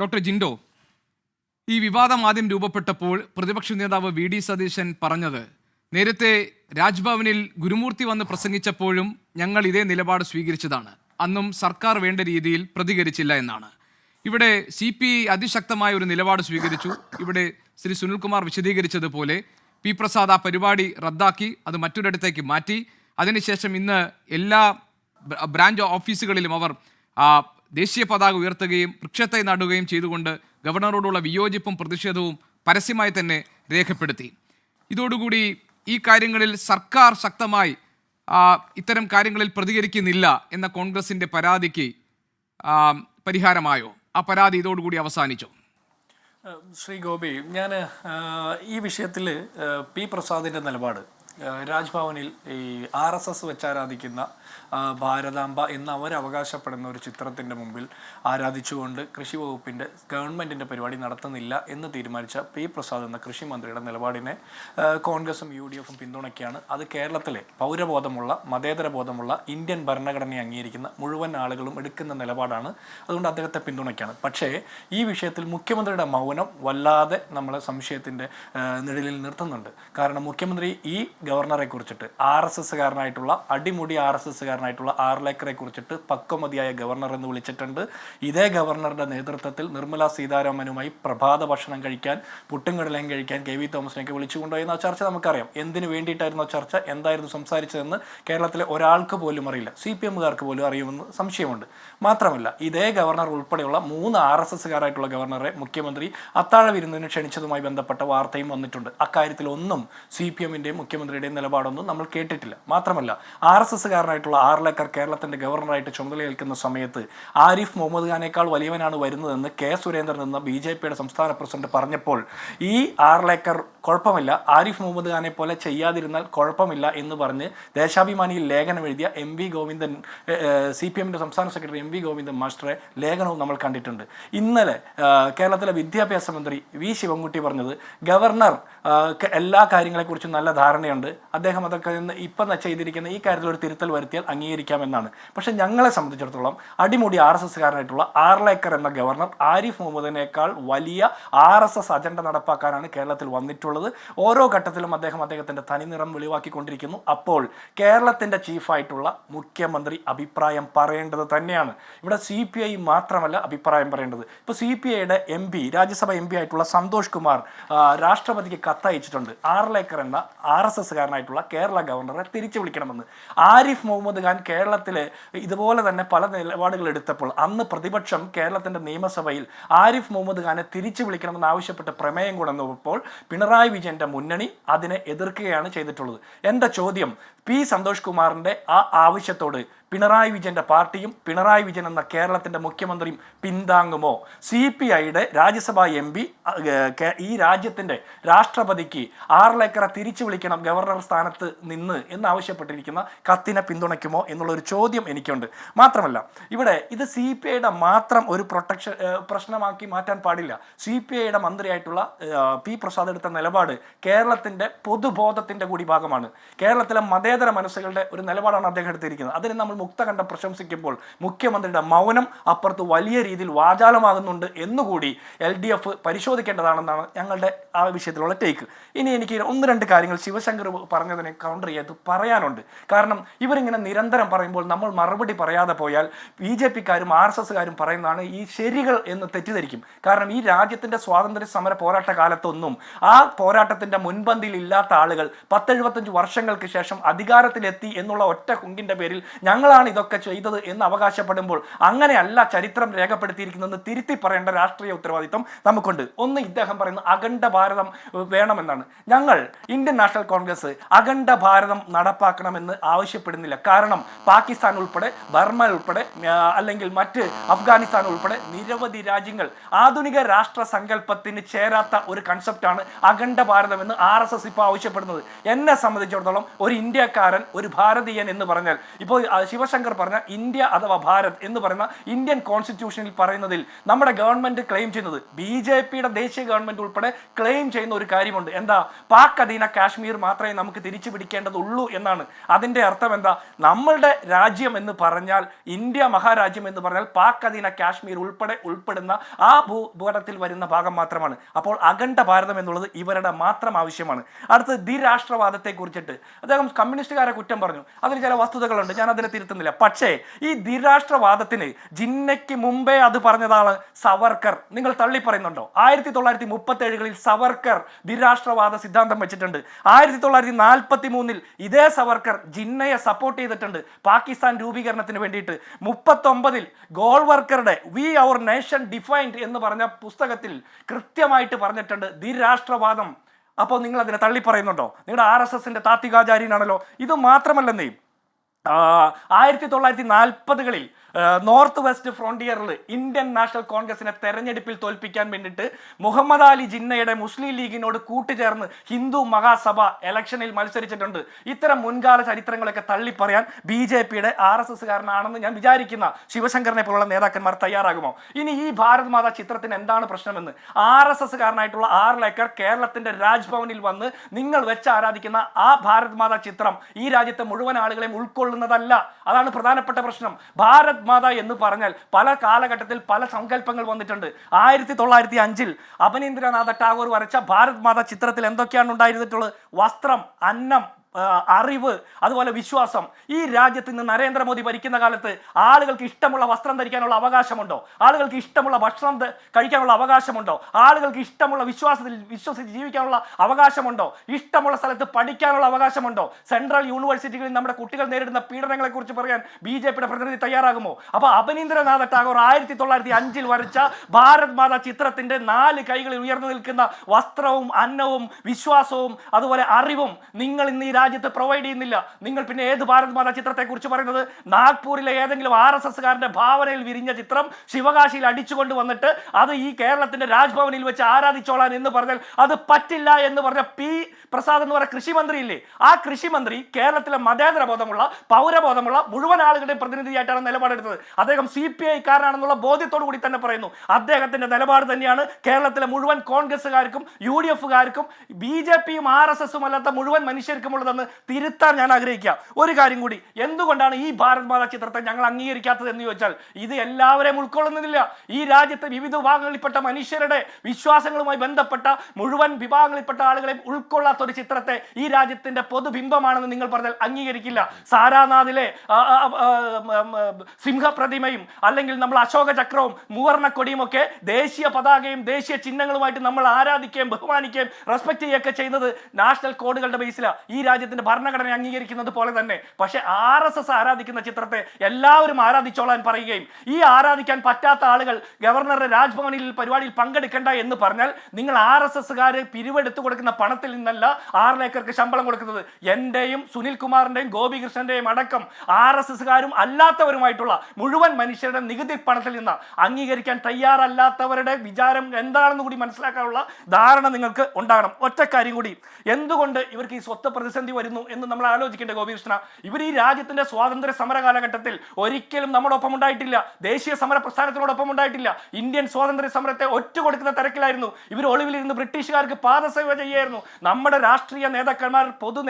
Doctor Jinto ഈ വിവാദം ആദ്യം രൂപപ്പെട്ടപ്പോൾ പ്രതിപക്ഷ നേതാവ് വി ഡി സതീശൻ പറഞ്ഞത് നേരത്തെ രാജ്ഭവനിൽ ഗുരുമൂർത്തി വന്ന് പ്രസംഗിച്ചപ്പോഴും ഞങ്ങൾ ഇതേ നിലപാട് സ്വീകരിച്ചതാണ്. അന്നും സർക്കാർ വേണ്ട രീതിയിൽ പ്രതികരിച്ചില്ല എന്നാണ്. ഇവിടെ സി പി ഐ അതിശക്തമായ ഒരു നിലപാട് സ്വീകരിച്ചു. ഇവിടെ ശ്രീ സുനിൽകുമാർ വിശദീകരിച്ചതുപോലെ പി പ്രസാദ് ആ പരിപാടി റദ്ദാക്കി അത് മറ്റൊരിടത്തേക്ക് മാറ്റി. അതിനുശേഷം ഇന്ന് എല്ലാ ബ്രാഞ്ച് ഓഫീസുകളിലും അവർ ദേശീയ പതാക ഉയർത്തുകയും വൃക്ഷത്തെ നടുകയും ചെയ്തുകൊണ്ട് ഗവർണറോടുള്ള വിയോജിപ്പും പ്രതിഷേധവും പരസ്യമായി തന്നെ രേഖപ്പെടുത്തി. ഇതോടുകൂടി ഈ കാര്യങ്ങളിൽ സർക്കാർ ശക്തമായി ഇത്തരം കാര്യങ്ങളിൽ പ്രതികരിക്കുന്നില്ല എന്ന കോൺഗ്രസിന്റെ പരാതിക്ക് പരിഹാരമായോ? ആ പരാതി ഇതോടുകൂടി അവസാനിച്ചു. ശ്രീ ഗോപി ഞാൻ ഈ വിഷയത്തിൽ പി പ്രസാദിന്റെ നിലപാട് രാജ്ഭവനിൽ ഈ ആർ എസ് എസ് വെച്ചാരാധിക്കുന്ന ഭാരതാംബ എന്ന് അവർ അവകാശപ്പെടുന്ന ഒരു ചിത്രത്തിന്റെ മുമ്പിൽ ആരാധിച്ചുകൊണ്ട് കൃഷി വകുപ്പിന്റെ ഗവൺമെന്റിന്റെ പരിപാടി നടത്തുന്നില്ല എന്ന് തീരുമാനിച്ച പി പ്രസാദ് എന്ന കൃഷി മന്ത്രിയുടെ നിലപാടിനെ കോൺഗ്രസും യു ഡി എഫും പിന്തുണയ്ക്കുകയാണ്. അത് കേരളത്തിലെ പൗരബോധമുള്ള മതേതര ബോധമുള്ള ഇന്ത്യൻ ഭരണഘടനയെ അംഗീകരിക്കുന്ന മുഴുവൻ ആളുകളും എടുക്കുന്ന നിലപാടാണ്. അതുകൊണ്ട് അദ്ദേഹത്തെ പിന്തുണയ്ക്കുകയാണ്. പക്ഷേ ഈ വിഷയത്തിൽ മുഖ്യമന്ത്രിയുടെ മൗനം വല്ലാതെ നമ്മളെ സംശയത്തിന്റെ നിഴലിൽ നിർത്തുന്നുണ്ട്. കാരണം മുഖ്യമന്ത്രി ഈ ഗവർണറെ കുറിച്ചിട്ട് ആർ എസ് അടിമുടി ആർ എസ് എസ്സുകാരനായിട്ടുള്ള ആർലേക്കറെ കുറിച്ചിട്ട് പക്വമതിയായ ഗവർണർ എന്ന് വിളിച്ചിട്ടുണ്ട്. ഇതേ ഗവർണറുടെ നേതൃത്വത്തിൽ നിർമ്മല സീതാരാമനുമായി പ്രഭാത ഭക്ഷണം കഴിക്കാൻ പുട്ടുംകടലയും കഴിക്കാൻ കെ വി തോമസിനെയൊക്കെ വിളിച്ചുകൊണ്ടുപോയെന്ന ചർച്ച നമുക്കറിയാം. എന്തിനു വേണ്ടിയിട്ടായിരുന്നു ചർച്ച? എന്തായിരുന്നു സംസാരിച്ചതെന്ന് കേരളത്തിലെ ഒരാൾക്ക് പോലും അറിയില്ല. സി പി എമ്മുകാർക്ക് പോലും അറിയുമെന്ന് സംശയമുണ്ട്. മാത്രമല്ല ഇതേ ഗവർണർ ഉൾപ്പെടെയുള്ള മൂന്ന് ആർ എസ് എസ്സുകാരായിട്ടുള്ള ഗവർണറെ മുഖ്യമന്ത്രി അത്താഴ വിരുന്നിന് ക്ഷണിച്ചതുമായി ബന്ധപ്പെട്ട വാർത്തയും വന്നിട്ടുണ്ട്. അക്കാര്യത്തിൽ ഒന്നും സി പി എമ്മിന്റെയും മുഖ്യമന്ത്രിയുടെയും നിലപാടൊന്നും നമ്മൾ കേട്ടിട്ടില്ല. മാത്രമല്ല ആർ എസ് എസ്സുകാരനായിട്ടുള്ള ആർലേക്കർ കേരളത്തിന്റെ ഗവർണറായിട്ട് ചുമതലയേൽക്കുന്ന സമയത്ത് ആരിഫ് മുഹമ്മദ് ഖാനേക്കാൾ വലിയവനാണ് വരുന്നതെന്ന് കെ സുരേന്ദ്രൻ എന്ന ബി ജെ പിയുടെ സംസ്ഥാന പ്രസിഡന്റ് പറഞ്ഞപ്പോൾ ഈ ആർലേക്കർ കുഴപ്പമില്ല. ആരിഫ് മുഹമ്മദ് ഖാനെ പോലെ ചെയ്യാതിരുന്നാൽ കുഴപ്പമില്ല എന്ന് പറഞ്ഞ് ദേശാഭിമാനിയിൽ ലേഖനം എഴുതിയ M V Govindan C P എമ്മിന്റെ സംസ്ഥാന സെക്രട്ടറി എം വി ഗോവിന്ദൻ മാസ്റ്ററെ ലേഖനവും നമ്മൾ കണ്ടിട്ടുണ്ട്. ഇന്നലെ കേരളത്തിലെ വിദ്യാഭ്യാസ മന്ത്രി വി ശിവൻകുട്ടി പറഞ്ഞത് ഗവർണർ എല്ലാ കാര്യങ്ങളെക്കുറിച്ചും നല്ല ധാരണയുണ്ട്. അദ്ദേഹം അതൊക്കെ ഇപ്പം ചെയ്തിരിക്കുന്ന ഈ കാര്യത്തിൽ ഒരു തിരുത്തൽ വരുത്തിയാൽ അംഗീകരിക്കാമെന്നാണ്. പക്ഷേ ഞങ്ങളെ സംബന്ധിച്ചിടത്തോളം അടിമുടി ആർ എസ് എസ്സുകാരനായിട്ടുള്ള ആർലേക്കർ എന്ന ഗവർണർ ആരിഫ് മുഹമ്മദിനേക്കാൾ വലിയ ആർ എസ് എസ് അജണ്ട നടപ്പാക്കാനാണ് കേരളത്തിൽ വന്നിട്ടുള്ളത്. ഓരോ ഘട്ടത്തിലും അദ്ദേഹം അദ്ദേഹത്തിന്റെ തനിനിറം വെളിവാക്കിക്കൊണ്ടിരിക്കുന്നു. അപ്പോൾ കേരളത്തിന്റെ ചീഫായിട്ടുള്ള മുഖ്യമന്ത്രി അഭിപ്രായം പറയേണ്ടത് തന്നെയാണ്. ഇവിടെ സി പി ഐ മാത്രമല്ല അഭിപ്രായം പറയേണ്ടത്. ഇപ്പോൾ സി പി ഐയുടെ M P Rajya Sabha M P ആയിട്ടുള്ള സന്തോഷ് കുമാർ രാഷ്ട്രപതിക്ക് കത്തയച്ചിട്ടുണ്ട്. ആർ ലേക്കർ എന്ന ആർ എസ് എസ്സുകാരനായിട്ടുള്ള കേരള ഗവർണറെ തിരിച്ചു വിളിക്കണമെന്ന്. ആരിഫ് മുഹമ്മദ് ഖാൻ കേരളത്തിൽ ഇതുപോലെ തന്നെ പല നിലപാടുകൾ എടുത്തപ്പോൾ അന്ന് പ്രതിപക്ഷം കേരളത്തിന്റെ നിയമസഭയിൽ ആരിഫ് മുഹമ്മദ് ഖാനെ തിരിച്ചു വിളിക്കണമെന്ന് ആവശ്യപ്പെട്ട് പ്രമേയം കൊണ്ടുവന്നപ്പോൾ പിണറായി വിജയന്റെ മുന്നണി അതിനെ എതിർക്കുകയാണ് ചെയ്തിട്ടുള്ളത്. എന്റെ ചോദ്യം പി സന്തോഷ് കുമാറിന്റെ ആ ആവശ്യത്തോട് പിണറായി വിജയന്റെ പാർട്ടിയും പിണറായി വിജയൻ എന്ന കേരളത്തിന്റെ മുഖ്യമന്ത്രിയും പിന്താങ്ങുമോ? സി പി ഐയുടെ രാജ്യസഭാ എം പി ഈ രാജ്യത്തിന്റെ രാഷ്ട്രപതിക്ക് ആറിലേക്കറ തിരിച്ചു വിളിക്കണം ഗവർണർ സ്ഥാനത്ത് നിന്ന് എന്നാവശ്യപ്പെട്ടിരിക്കുന്ന കത്തിനെ പിന്തുണയ്ക്കുമോ എന്നുള്ള ഒരു ചോദ്യം എനിക്കുണ്ട്. മാത്രമല്ല ഇവിടെ ഇത് സി പി ഐയുടെ മാത്രം ഒരു പ്രൊട്ടക്ഷൻ പ്രശ്നമാക്കി മാറ്റാൻ പാടില്ല. സി പി ഐയുടെ മന്ത്രിയായിട്ടുള്ള പി പ്രസാദ് എടുത്ത നിലപാട് കേരളത്തിന്റെ പൊതുബോധത്തിന്റെ കൂടി ഭാഗമാണ് കേരളത്തിലെ മതേതര മനസ്സുകളുടെ ഒരു നിലപാടാണ് അദ്ദേഹം എടുത്തിരിക്കുന്നത്. അതിന് നമ്മൾ മുക്തകണ്ഠം പ്രശംസിക്കുമ്പോൾ മുഖ്യമന്ത്രിയുടെ മൗനം അപ്പുറത്ത് വലിയ രീതിയിൽ വാചാലമാകുന്നുണ്ട് എന്നുകൂടി എൽ ഡി എഫ് പരിശോധിക്കേണ്ടതാണെന്നാണ് ഞങ്ങളുടെ ആ വിഷയത്തിലുള്ള ടേക്ക് ഇനി എനിക്ക് ഒന്ന് രണ്ട് കാര്യങ്ങൾ ശിവശങ്കർ പറഞ്ഞതിനെ കൗണ്ടർ ചെയ്ത് പറയാനുണ്ട്. കാരണം ഇവരിങ്ങനെ നിരന്തരം പറയുമ്പോൾ നമ്മൾ മറുപടി പറയാതെ പോയാൽ ബി ജെ പിക്കാരും ആർ എസ് എസ്സുകാരും പറയുന്നതാണ് ഈ ശരികൾ എന്ന് തെറ്റിദ്ധരിക്കും. കാരണം ഈ രാജ്യത്തിന്റെ സ്വാതന്ത്ര്യ സമര പോരാട്ട കാലത്തൊന്നും ആ പോരാട്ടത്തിന്റെ മുൻപന്തിയിൽ ഇല്ലാത്ത ആളുകൾ പത്തെഴുപത്തഞ്ച് വർഷങ്ങൾക്ക് ശേഷം അധികാരത്തിലെത്തി എന്നുള്ള ഒറ്റ കുങ്കിന്റെ പേരിൽ ഞങ്ങളാണ് ഇതൊക്കെ ചെയ്തത് എന്ന് അവകാശപ്പെടുമ്പോൾ അങ്ങനെയല്ല ചരിത്രം രേഖപ്പെടുത്തിയിരിക്കുന്നതെന്ന് തിരുത്തി പറയേണ്ട രാഷ്ട്രീയ ഉത്തരവാദിത്വം നമുക്കുണ്ട്. ഒന്ന് ഇദ്ദേഹം പറയുന്ന അഖണ്ഡ ഭാരതം വേണമെന്നാണ്. ഞങ്ങൾ ഇന്ത്യൻ നാഷണൽ കോൺഗ്രസ് അഖണ്ഡ ഭാരതം നടപ്പാക്കണമെന്ന് ആവശ്യപ്പെടുന്നില്ല. കാരണം പാകിസ്ഥാൻ ഉൾപ്പെടെ ബർമ ഉൾപ്പെടെ അല്ലെങ്കിൽ മറ്റ് അഫ്ഗാനിസ്ഥാൻ ഉൾപ്പെടെ നിരവധി രാജ്യങ്ങൾ ആധുനിക രാഷ്ട്ര സങ്കല്പത്തിന് ചേരാത്ത ഒരു കൺസെപ്റ്റാണ് അഖണ്ഡ ഭാരതം എന്ന് ആർ എസ് എസ് ഇപ്പോൾ ആവശ്യപ്പെടുന്നത്. എന്നെ സംബന്ധിച്ചിടത്തോളം ഒരു ഇന്ത്യക്കാരൻ ഒരു ഭാരതീയൻ എന്ന് പറഞ്ഞാൽ ഇപ്പോൾ ശിവ ശിവശങ്കർ പറഞ്ഞ ഇന്ത്യ അഥവാ ഭാരത് എന്ന് പറയുന്ന ഇന്ത്യൻ കോൺസ്റ്റിറ്റ്യൂഷനിൽ പറയുന്നതിൽ നമ്മുടെ ഗവൺമെന്റ് ക്ലെയിം ചെയ്യുന്നത് ബി ജെ പിയുടെ ദേശീയ ഗവൺമെന്റ് ഉൾപ്പെടെ ക്ലെയിം ചെയ്യുന്ന ഒരു കാര്യമുണ്ട്. എന്താ? പാക് അധീന കാശ്മീർ മാത്രമേ നമുക്ക് തിരിച്ചു പിടിക്കേണ്ടതുള്ളൂ എന്നാണ്. അതിന്റെ അർത്ഥം എന്താ? നമ്മളുടെ രാജ്യം എന്ന് പറഞ്ഞാൽ ഇന്ത്യ മഹാരാജ്യം എന്ന് പറഞ്ഞാൽ പാക് അധീന കാശ്മീർ ഉൾപ്പെടെ ഉൾപ്പെടുന്ന ആ ഭൂപടത്തിൽ വരുന്ന ഭാഗം മാത്രമാണ്. അപ്പോൾ അഖണ്ഡ ഭാരതം എന്നുള്ളത് ഇവരുടെ മാത്രം ആവശ്യമാണ്. അടുത്തത് ദ്വിരാഷ്ട്രവാദത്തെ കുറിച്ചിട്ട് അദ്ദേഹം കമ്മ്യൂണിസ്റ്റുകാരെ കുറ്റം പറഞ്ഞു. അതിൽ ചില വസ്തുതകളുണ്ട്. ഞാൻ അതിനെ തിരുത്തുന്നില്ല പക്ഷേ ഈ ദ്വിരാഷ്ട്രവാദത്തിന് ജിന്നയ്ക്ക് മുമ്പേ അത് പറഞ്ഞതാണ് സവർക്കർ. നിങ്ങൾ തള്ളി പറയുന്നുണ്ടോ ആയിരത്തി തൊള്ളായിരത്തി മുപ്പത്തി ഏഴുകളിൽ സവർക്കർ ദ്വിരാഷ്ട്രവാദ സിദ്ധാന്തം വെച്ചിട്ടുണ്ട്. ആയിരത്തി തൊള്ളായിരത്തി നാൽപ്പത്തി മൂന്നിൽ ഇതേ സവർക്കർ ജിന്നയെ സപ്പോർട്ട് ചെയ്തിട്ടുണ്ട് പാകിസ്ഥാൻ രൂപീകരണത്തിന് വേണ്ടിയിട്ട്. മുപ്പത്തൊമ്പതിൽ ഗോൾവർക്കറുടെ വി അവർ നേഷൻ ഡിഫൈൻഡ് എന്ന് പറഞ്ഞ പുസ്തകത്തിൽ കൃത്യമായിട്ട് പറഞ്ഞിട്ടുണ്ട് ദ്വിരാഷ്ട്രവാദം. അപ്പോൾ നിങ്ങൾ അതിനെ തള്ളി പറയുന്നുണ്ടോ നിങ്ങളുടെ ആർ എസ് എസിന്റെ താത്വികാചാര്യനാണല്ലോ. ഇത് മാത്രമല്ലെന്നേ ആയിരത്തി തൊള്ളായിരത്തി നാൽപ്പതുകളിൽ നോർത്ത് വെസ്റ്റ് ഫ്രോണ്ടിയറിൽ ഇന്ത്യൻ നാഷണൽ കോൺഗ്രസിനെ തെരഞ്ഞെടുപ്പിൽ തോൽപ്പിക്കാൻ വേണ്ടിയിട്ട് മുഹമ്മദ് അലി ജിന്നയുടെ മുസ്ലിം ലീഗിനോട് കൂട്ടുചേർന്ന് ഹിന്ദു മഹാസഭ ഇലക്ഷനിൽ മത്സരിച്ചിട്ടുണ്ട്. ഇത്തരം മുൻകാല ചരിത്രങ്ങളൊക്കെ തള്ളിപ്പറയാൻ ബി ജെ പിയുടെ ആർ എസ് എസ്സുകാരനാണെന്ന് ഞാൻ വിചാരിക്കുന്ന ശിവശങ്കറിനെ പോലുള്ള നേതാക്കന്മാർ തയ്യാറാകുമോ? ഇനി ഈ ഭാരത് മാതാ ചിത്രത്തിന് എന്താണ് പ്രശ്നമെന്ന്? ആർ എസ് എസ്സുകാരനായിട്ടുള്ള ആർ ലേക്കർ കേരളത്തിന്റെ രാജ്ഭവനിൽ വന്ന് നിങ്ങൾ വെച്ച് ആരാധിക്കുന്ന ആ ഭാരത് മാതാ ചിത്രം ഈ രാജ്യത്തെ മുഴുവൻ ആളുകളെയും ഉൾക്കൊള്ളുന്നതല്ല. അതാണ് പ്രധാനപ്പെട്ട പ്രശ്നം. ഭാരത് മാത എന്ന് പറഞ്ഞാൽ പല കാലഘട്ടത്തിൽ പല സങ്കല്പങ്ങൾ വന്നിട്ടുണ്ട്. ആയിരത്തി തൊള്ളായിരത്തി അഞ്ചിൽ അപനീന്ദ്രനാഥ ടാഗോർ വരച്ച ഭാരത് മാത ചിത്രത്തിൽ എന്തൊക്കെയാണ് ഉണ്ടായിരുന്നിട്ടുള്ളത്? വസ്ത്രം അന്നം അറിവ് അതുപോലെ വിശ്വാസം. ഈ രാജ്യത്ത് ഇന്ന് നരേന്ദ്രമോദി ഭരിക്കുന്ന കാലത്ത് ആളുകൾക്ക് ഇഷ്ടമുള്ള വസ്ത്രം ധരിക്കാനുള്ള അവകാശമുണ്ടോ? ആളുകൾക്ക് ഇഷ്ടമുള്ള ഭക്ഷണം കഴിക്കാനുള്ള അവകാശമുണ്ടോ? ആളുകൾക്ക് ഇഷ്ടമുള്ള വിശ്വാസത്തിൽ വിശ്വസിച്ച് ജീവിക്കാനുള്ള അവകാശമുണ്ടോ? ഇഷ്ടമുള്ള സ്ഥലത്ത് പഠിക്കാനുള്ള അവകാശമുണ്ടോ? സെൻട്രൽ യൂണിവേഴ്സിറ്റികളിൽ നമ്മുടെ കുട്ടികൾ നേരിടുന്ന പീഡനങ്ങളെക്കുറിച്ച് പറയാൻ ബി ജെ പിയുടെ പ്രതിനിധി തയ്യാറാകുമോ? അപ്പോൾ അപനീന്ദ്രനാഥ ടാഗോർ ആയിരത്തി തൊള്ളായിരത്തി അഞ്ചിൽ വരച്ച ഭാരത് മാതാ ചിത്രത്തിന്റെ നാല് കൈകളിൽ ഉയർന്നു നിൽക്കുന്ന വസ്ത്രവും അന്നവും വിശ്വാസവും അതുപോലെ അറിവും നിങ്ങൾ ഇന്ന് ഈ രാജ്യത്ത് പ്രൊവൈഡ് ചെയ്യുന്നില്ല. നിങ്ങൾ പിന്നെ ഏത് ഭാരത് മാതാ ചിത്രത്തെ കുറിച്ച് പറയുന്നത്? നാഗ്പൂരിലെ ഏതെങ്കിലും ആർ എസ് എസ്കാരന്റെ ഭാവനയിൽ വിരിഞ്ഞ ചിത്രം ശിവകാശിയിൽ അടിച്ചുകൊണ്ട് വന്നിട്ട് അത് ഈ കേരളത്തിന്റെ രാജ്ഭവനിൽ വെച്ച് ആരാധിച്ചോളാൻ എന്ന് പറഞ്ഞാൽ അത് പറ്റില്ല എന്ന് പറഞ്ഞ പി. പ്രസാദ് എന്ന് പറഞ്ഞ കൃഷിമന്ത്രി ഇല്ലേ ആ കൃഷിമന്ത്രി കേരളത്തിലെ മതേതര ബോധമുള്ള പൗരബോധമുള്ള മുഴുവൻ ആളുകളുടെയും പ്രതിനിധിയായിട്ടാണ് നിലപാടെടുത്തത്. അദ്ദേഹം സി പി ഐ കാരനാണെന്നുള്ള ബോധ്യത്തോടു കൂടി തന്നെ പറയുന്നു. അദ്ദേഹത്തിന്റെ നിലപാട് തന്നെയാണ് കേരളത്തിലെ മുഴുവൻ കോൺഗ്രസ്സുകാർക്കും യു ഡി എഫുകാർക്കും ബി ജെ പിയും ആർ എസ് എസും അല്ലാത്ത മുഴുവൻ മനുഷ്യർക്കും ഉള്ളതെന്ന് തിരുത്താൻ ഞാൻ ആഗ്രഹിക്കുക ഒരു കാര്യം കൂടി എന്തുകൊണ്ടാണ് ഈ ഭാരത് മാതാ ചിത്രത്തെ ഞങ്ങൾ അംഗീകരിക്കാത്തത് എന്ന് ചോദിച്ചാൽ ഇത് എല്ലാവരെയും ഉൾക്കൊള്ളുന്നില്ല. ഈ രാജ്യത്തെ വിവിധ വിഭാഗങ്ങളിൽപ്പെട്ട മനുഷ്യരുടെ വിശ്വാസങ്ങളുമായി ബന്ധപ്പെട്ട മുഴുവൻ വിഭാഗങ്ങളിൽപ്പെട്ട ആളുകളെ ഉൾക്കൊള്ളാത്ത ഒരു ചിത്രത്തെ ഈ രാജ്യത്തിന്റെ പൊതുബിംബമാണെന്ന് നിങ്ങൾ പറഞ്ഞാൽ അംഗീകരിക്കില്ല. സാരാനാഥിലെ സിംഹപ്രതിമയും അല്ലെങ്കിൽ നമ്മൾ അശോക ചക്രവും മൂവർണക്കൊടിയും ഒക്കെ ദേശീയ പതാകയും ദേശീയ ചിഹ്നങ്ങളുമായിട്ട് നമ്മൾ ആരാധിക്കുകയും ബഹുമാനിക്കുകയും റെസ്പെക്ട് ചെയ്യുകയൊക്കെ ചെയ്യുന്നത് നാഷണൽ കോഡുകളുടെ ബേസിലാണ് ഈ രാജ്യത്തിന്റെ ഭരണഘടന അംഗീകരിക്കുന്നത് പോലെ തന്നെ. പക്ഷെ ആർ എസ് എസ് ആരാധിക്കുന്ന ചിത്രത്തെ എല്ലാവരും ആരാധിച്ചോളാൻ പറയുകയും ഈ ആരാധിക്കാൻ പറ്റാത്ത ആളുകൾ ഗവർണറുടെ രാജ്ഭവനിൽ പരിപാടിയിൽ പങ്കെടുക്കേണ്ട എന്ന് പറഞ്ഞാൽ നിങ്ങൾ ആർ എസ് എസ്സുകാര് പിരിവെടുത്തു കൊടുക്കുന്ന പണത്തിൽ നിന്നല്ല ആർ ലേക്കർക്ക് ശമ്പളം കൊടുക്കുന്നത്. എന്റെയും സുനിൽ കുമാറിന്റെയും ഗോപികൃഷ്ണന്റെയും അടക്കം ആർ എസ് എസ്സുകാരും അല്ലാത്തവരുമായിട്ടുള്ള മുഴുവൻ മനുഷ്യരുടെ നികുതി പണത്തിൽ നിന്ന് അംഗീകരിക്കാൻ തയ്യാറല്ലാത്തവരുടെ വിചാരം എന്താണെന്ന് കൂടി മനസ്സിലാക്കാനുള്ള ധാരണ നിങ്ങൾക്ക് ഉണ്ടാകണം. ഒറ്റ കാര്യം കൂടി. എന്തുകൊണ്ട് ഇവർക്ക് ഈ സ്വത്ത് പ്രതിസന്ധി വരുന്നു എന്ന് നമ്മൾ ആലോചിക്കേണ്ട ഗോപികൃഷ്ണ. ഇവർ ഈ രാജ്യത്തിന്റെ സ്വാതന്ത്ര്യ സമര കാലഘട്ടത്തിൽ ഒരിക്കലും നമ്മളൊപ്പം ഉണ്ടായിട്ടില്ല. ദേശീയ സമര പ്രസ്ഥാനത്തിനോടൊപ്പം ഉണ്ടായിട്ടില്ല. ഇന്ത്യൻ സ്വാതന്ത്ര്യ സമരത്തെ ഒറ്റ കൊടുക്കുന്ന തിരക്കിലായിരുന്നു ഇവർ ഒളിവിലിരുന്ന് ബ്രിട്ടീഷുകാർക്ക് പാദസേവ ചെയ്യായിരുന്നു. നമ്മുടെ രാഷ്ട്രീയ നേതാക്കന്മാർ പൊതു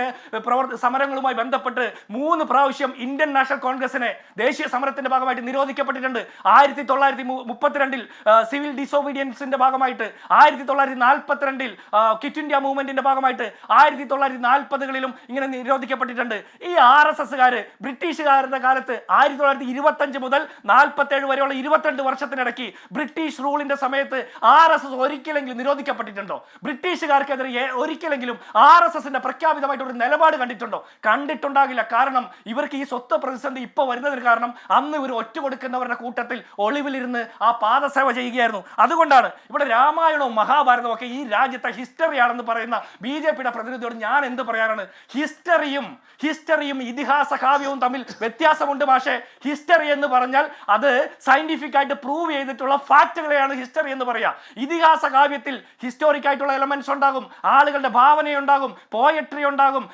സമരങ്ങളുമായി ബന്ധപ്പെട്ട് മൂന്ന് പ്രാവശ്യം ഇന്ത്യൻ നാഷണൽ കോൺഗ്രസിനെ ദേശീയ സമരത്തിന്റെ ഭാഗമായിട്ട് നിരോധിക്കപ്പെട്ടിട്ടുണ്ട്. ആയിരത്തി തൊള്ളായിരത്തി മുപ്പത്തിരണ്ടിൽ സിവിൽ ഡിസോബീഡിയൻസിന്റെ ഭാഗമായിട്ട് ആയിരത്തി തൊള്ളായിരത്തി നാൽപ്പത്തിരണ്ടിൽ ക്വിറ്റ് ഇന്ത്യ മൂവ്മെന്റിന്റെ ഭാഗമായിട്ട് ആയിരത്തി തൊള്ളായിരത്തി നാൽപ്പതുകളിലും ഇങ്ങനെ നിരോധിക്കപ്പെട്ടിട്ടുണ്ട്. ഈ ആർ എസ് എസ്സുകാര് ബ്രിട്ടീഷുകാരുടെ കാലത്ത് ആയിരത്തി തൊള്ളായിരത്തി ഇരുപത്തഞ്ച് മുതൽ നാൽപ്പത്തേഴ് വരെയുള്ള ഇരുപത്തിരണ്ട് വർഷത്തിനിടയ്ക്ക് ബ്രിട്ടീഷ് റൂളിന്റെ സമയത്ത് ആർ എസ് എസ് ഒരിക്കലെങ്കിലും നിരോധിക്കപ്പെട്ടിട്ടുണ്ടോ? ബ്രിട്ടീഷുകാർക്കെതിരെ ഒരിക്കലെങ്കിലും ആർ എസ് എസിന്റെ പ്രഖ്യാപിതമായിട്ട് ഒരു നിലപാട് കണ്ടിട്ടുണ്ടോ? കണ്ടിട്ടുണ്ടാകില്ല. കാരണം ഇവർക്ക് ഈ സ്വത്ത് പ്രതിസന്ധി ഇപ്പോൾ വരുന്നതിന് കാരണം അന്ന് ഇവർ ഒറ്റ കൊടുക്കുന്നവരുടെ കൂട്ടത്തിൽ ഒളിവിലിരുന്ന് ആ പാദസേവ ചെയ്യുകയായിരുന്നു. അതുകൊണ്ടാണ് ഇവിടെ രാമായണവും മഹാഭാരതവും ഒക്കെ ഈ രാജ്യത്തെ ഹിസ്റ്ററിയാണെന്ന് പറയുന്ന ബി ജെ പിയുടെ പ്രതിനിധിയോട് ഞാൻ എന്ത് പറയാനാണ്? ഹിസ്റ്ററിയും ഹിസ്റ്ററിയും ഇതിഹാസ കാവ്യവും തമ്മിൽ വ്യത്യാസമുണ്ട് പക്ഷേ ഹിസ്റ്ററി എന്ന് പറഞ്ഞാൽ അത് സയന്റിഫിക് ആയിട്ട് പ്രൂവ് ചെയ്തിട്ടുള്ള ഫാക്റ്റുകളെയാണ് ഹിസ്റ്ററി എന്ന് പറയുക ഇതിഹാസ കാവ്യത്തിൽ ഹിസ്റ്റോറിക് ആയിട്ടുള്ള എലമെന്റ്സ് ഉണ്ടാകും ആളുകളുടെ ഭാവനയുണ്ടാകും പോയട്രി ഉണ്ടാകും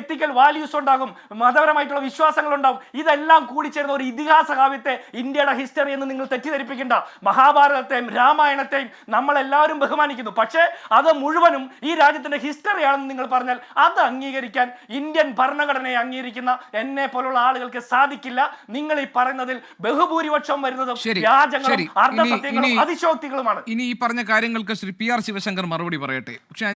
എത്തിക്കൽ വാല്യൂസ് ഉണ്ടാകും മതപരമായിട്ടുള്ള വിശ്വാസങ്ങൾ ഉണ്ടാകും ഇതെല്ലാം കൂടി ചേർന്ന ഒരു ഇതിഹാസ കാവ്യത്തെ ഇന്ത്യയുടെ ഹിസ്റ്ററി എന്ന് നിങ്ങൾ തെറ്റിദ്ധരിപ്പിക്കേണ്ട. മഹാഭാരതത്തെയും രാമായണത്തെയും നമ്മളെല്ലാവരും ബഹുമാനിക്കുന്നു. പക്ഷേ അത് മുഴുവനും ഈ രാജ്യത്തിന്റെ ഹിസ്റ്ററിയാണെന്ന് നിങ്ങൾ പറഞ്ഞാൽ അത് അംഗീകരിക്കാൻ ഇന്ത്യൻ ഭരണഘടനയെ അംഗീകരിക്കുന്ന എന്നെ പോലുള്ള ആളുകൾക്ക് സാധിക്കില്ല. നിങ്ങൾ ഈ പറയുന്നതിൽ ബഹുഭൂരിപക്ഷം വരുന്നതും. വ്യാജങ്ങളും അർദ്ധസത്യങ്ങളും അതിശോക്തികളുമാണ്. ഇനി ഈ പറഞ്ഞ കാര്യങ്ങൾക്ക് ശ്രീ പി ആർ ശിവശങ്കർ മറുപടി പറയട്ടെ. പക്ഷെ